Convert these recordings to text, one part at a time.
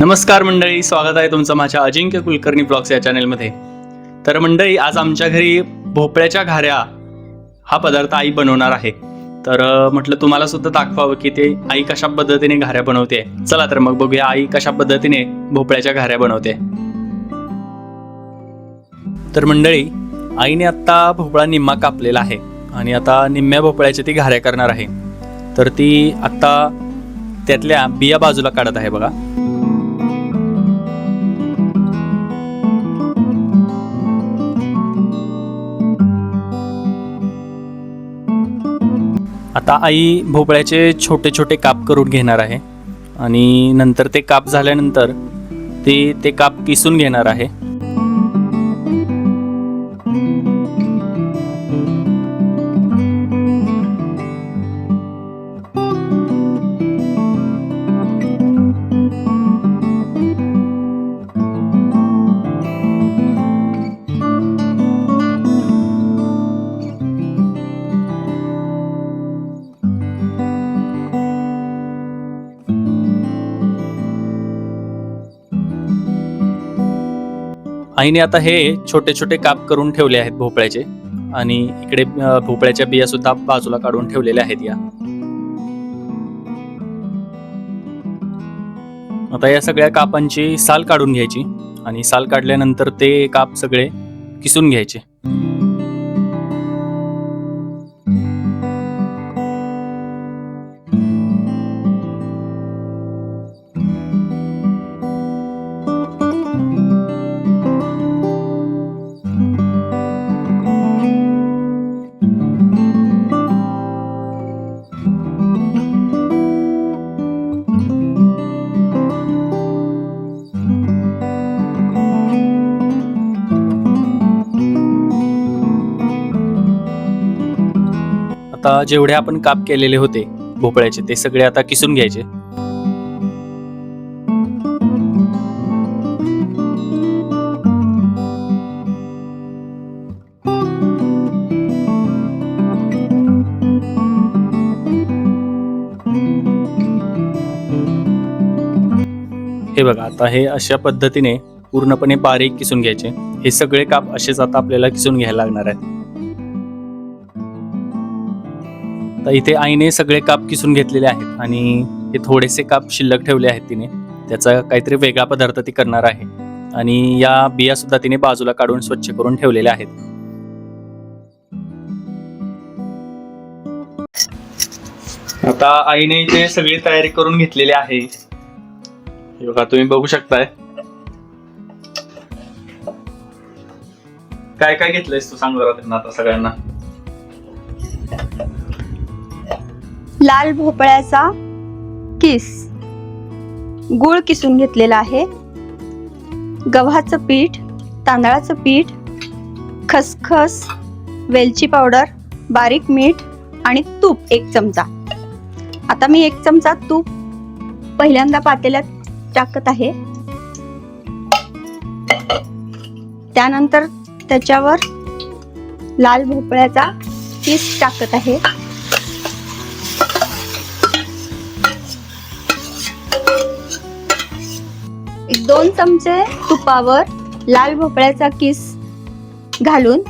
नमस्कार मंडळी स्वागत आहे तुमचं माझ्या अजिंक्य कुलकर्णी ब्लॉग्स या चॅनेलमध्ये. तर मंडळी आज आमच्या घरी भोपळ्याच्या घाऱ्या हा पदार्थ आई बनवणार आहे. तर म्हटलं तुम्हाला सुद्धा दाखवावं की ते आई कशा पद्धतीने घाऱ्या बनवते. चला तर मग बघूया आई कशा पद्धतीने भोपळ्याच्या घाऱ्या बनवते. तर मंडळी आईने आत्ता भोपळा निम्मा कापलेला आहे आणि आता निम्म्या भोपळ्याच्या ती घाऱ्या करणार आहे. तर ती आत्ता त्यातल्या बिया बाजूला काढत आहे बघा. आता आई भोपळ्याचे छोटे छोटे काप करून घेणार आहे. आणि नंतर ते काप झाल्यानंतर ती ते काप किसून घेणार आहे. आईने आता हे छोटे छोटे काप करून ठेवले आहेत भोपळ्याचे. आणि इकडे भोपळ्याच्या बिया सुद्धा बाजूला काढून ठेवलेल्या आहेत या. आता या सगळ्या कापांची साल काढून घ्यायची. आणि साल काढल्यानंतर ते काप सगळे किसून घ्यायचे. आता जेवढे आपण काप केलेले होते भोपळ्याचे ते सगळे आता किसून घ्यायचे. हे बघा आता हे अशा पद्धतीने पूर्णपणे बारीक किसून घ्यायचे. हे सगळे काप असेच आता आपल्याला किसून घ्यायला लागणार आहेत. तर इथे आईने सगळे काप किसून घेतलेले आहेत आणि हे थोडेसे काप शिल्लक ठेवले आहेत तिने. त्याचा काहीतरी वेगळा पदार्थ ती करणार आहे. आणि या बिया सुद्धा तिने बाजूला काढून स्वच्छ करून ठेवलेल्या आहेत. आता आईने इथे सगळी तयारी करून घेतलेली आहे. बघा तुम्ही बघू शकताय. काय काय घेतलंयस तू सांग जरा त्यांना आता सगळ्यांना. लाल भोपळ्याचा किस. गुळ किसून घेतलेला आहे. गव्हाचं पीठ तांदळाचं पीठ खसखस वेलची पावडर बारीक मीठ आणि तूप एक चमचा. आता मी एक चमचा तूप पहिल्यांदा पातेल्यात टाकत आहे. त्यानंतर त्याच्यावर लाल भोपळ्याचा किस टाकत आहे. दोन चमचे तुपावर लाल भोपळ्याचा किस घालून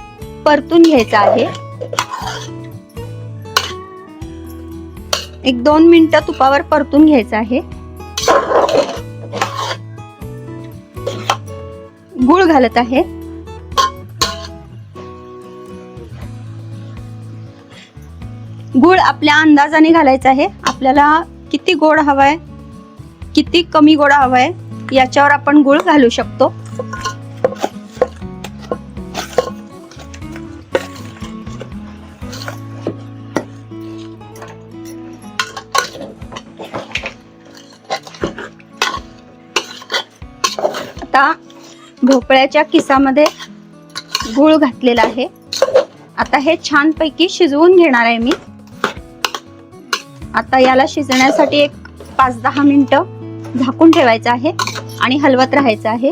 परतून घ्यायचा आहे. एक दोन मिनिटं तुपावर परतून घ्यायचं आहे. गुळ घालत आहे. गुळ आपल्या अंदाजाने घालायचा आहे. आपल्याला किती गोड हवाय किती कमी गोड हवाय याच्यावर आपण गुळ घालू शकतो. आता भोपळ्याच्या किसामध्ये गुळ घातलेला आहे. आता हे छानपैकी शिजवून घेणार आहे मी. आता याला शिजण्यासाठी एक पाच दहा मिनिटं झाकून ठेवायचं आहे आणि हलवत राहायचं आहे.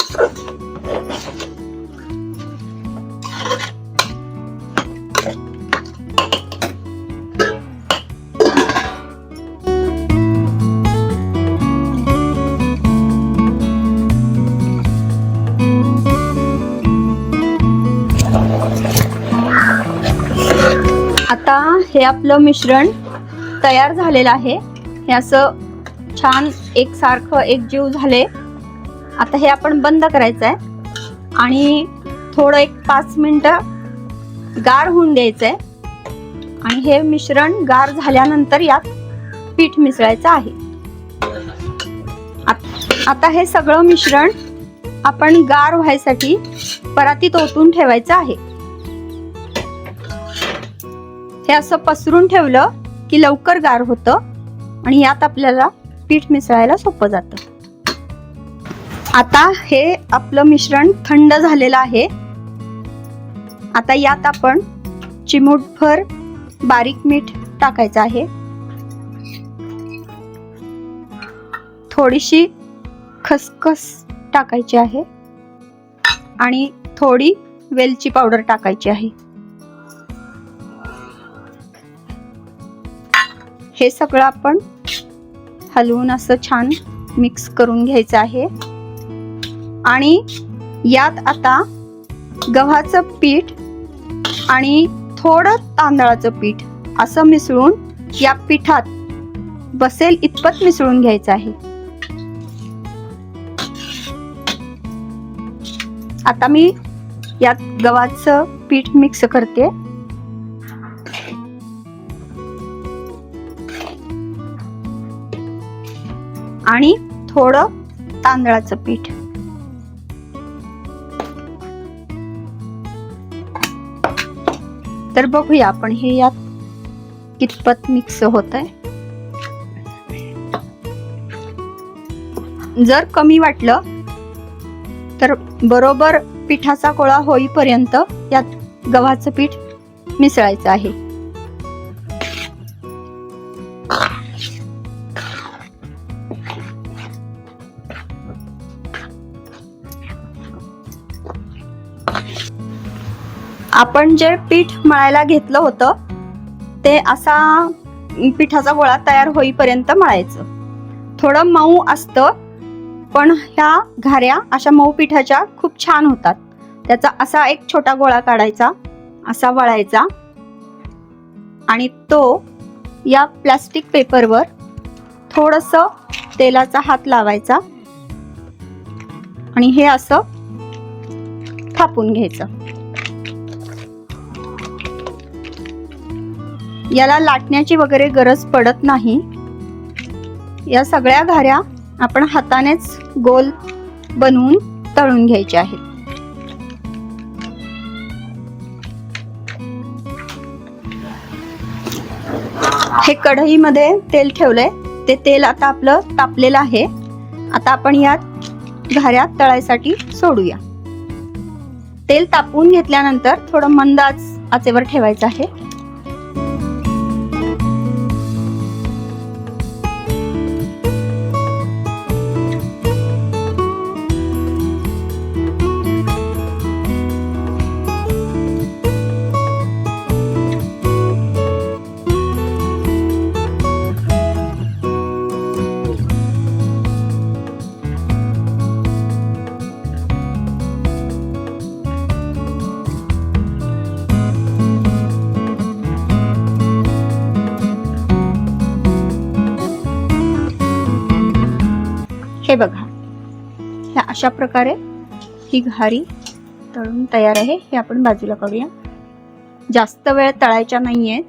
आता हे आपलं मिश्रण तयार झालेलं आहे. हे असं छान एकसारखं एकजीव झाले. आता हे आपण बंद करायचं आहे आणि थोडं एक पाच मिनटं गार होऊन द्यायचं आहे आणि हे मिश्रण गार झाल्यानंतर यात पीठ मिसळायचं आहे. आता हे सगळं मिश्रण आपण गार व्हायसाठी परातीत ओतून ठेवायचं आहे. हे असं पसरून ठेवलं की लवकर गार होतं. आणि यात आपल्याला पीठ मिसळायला सोपं जातं. आता हे आपलं मिश्रण थंड झालेलं आहे. आता यात आपण चिमूटभर बारीक मीठ टाकायचं आहे. थोडीशी खसखस टाकायची आहे. आणि थोडी वेलची पावडर टाकायची आहे. हे सगळं आपण हलवून असं छान मिक्स करून घ्यायचं आहे. आणि यात आता गव्हाचं पीठ आणि थोडं तांदळाचं पीठ असं मिसळून या पिठात बसेल इतपत मिसळून घ्यायचं आहे. आता मी यात गव्हाचं पीठ मिक्स करते. आणि थोडं तांदळाचं पीठ. तर बघूया आपण हे यात कितपत मिक्स होत आहे जर कमी वाटलं तर बरोबर पिठाचा गोळा होईपर्यंत यात गव्हाचं पीठ मिसळायचं आहे. आपण जे पीठ मळायला घेतलं होतं ते असा पिठाचा गोळा तयार होईपर्यंत मळायचं. थोडं मऊ असतं पण ह्या घाऱ्या अशा मऊ पिठाच्या खूप छान होतात. त्याचा असा एक छोटा गोळा काढायचा असा वळायचा. आणि तो या प्लास्टिक पेपरवर थोडस तेलाचा हात लावायचा. आणि हे असं थापून घ्यायचं. याला लाटण्याची वगैरे गरज पडत नाही. या सगळ्या घाऱ्या आपण हातानेच गोल बनवून तळून घ्यायच्या आहेत. हे कढईमध्ये तेल ठेवलंय. ते तेल आता आपलं तापलेलं आहे. आता आपण यात घाऱ्या तळायसाठी सोडूया. तेल तापवून घेतल्यानंतर थोडं मंद आचेवर ठेवायचं आहे. हे बघा. ह्या अशा प्रकारे ही घारी तळून तयार आहे. हे आपण बाजूला काढूया जास्त वेळ तळायच्या नाहीये.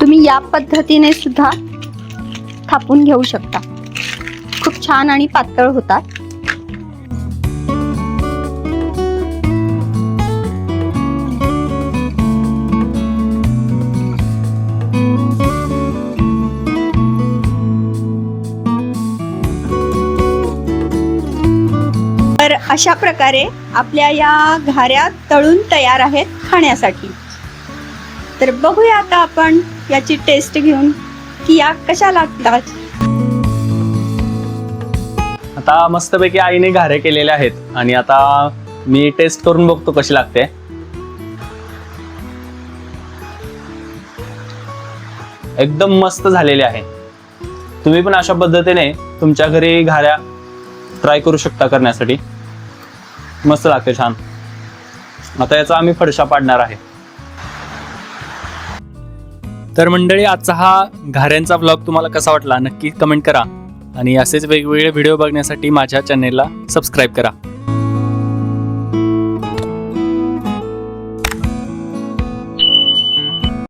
तुम्ही या पद्धतीने सुद्धा थापून घेऊ शकता. छान आणि पातळ होतात. तर अशा प्रकारे आपल्या या घाऱ्या तळून तयार आहेत खाण्यासाठी. तर बघूया आता आपण याची टेस्ट घेऊन की या कशा लागतात. आता मस्तपैकी आईने घारे केलेले आहेत. आणि आता मी टेस्ट करून बघतो कशी लागते. एकदम मस्त झालेली आहे. तुम्ही पण अशा पद्धतीने तुमच्या घरी घाऱ्या ट्राय करू शकता करण्यासाठी. मस्त लागते छान. आता याचा आम्ही फडशा पाडणार आहे. तर मंडळी आजचा हा घाऱ्यांचा ब्लॉग तुम्हाला कसा वाटला नक्की कमेंट करा. आणि असेच वेगवेगळे व्हिडिओ बघण्यासाठी माझ्या चॅनेलला सबस्क्राईब करा.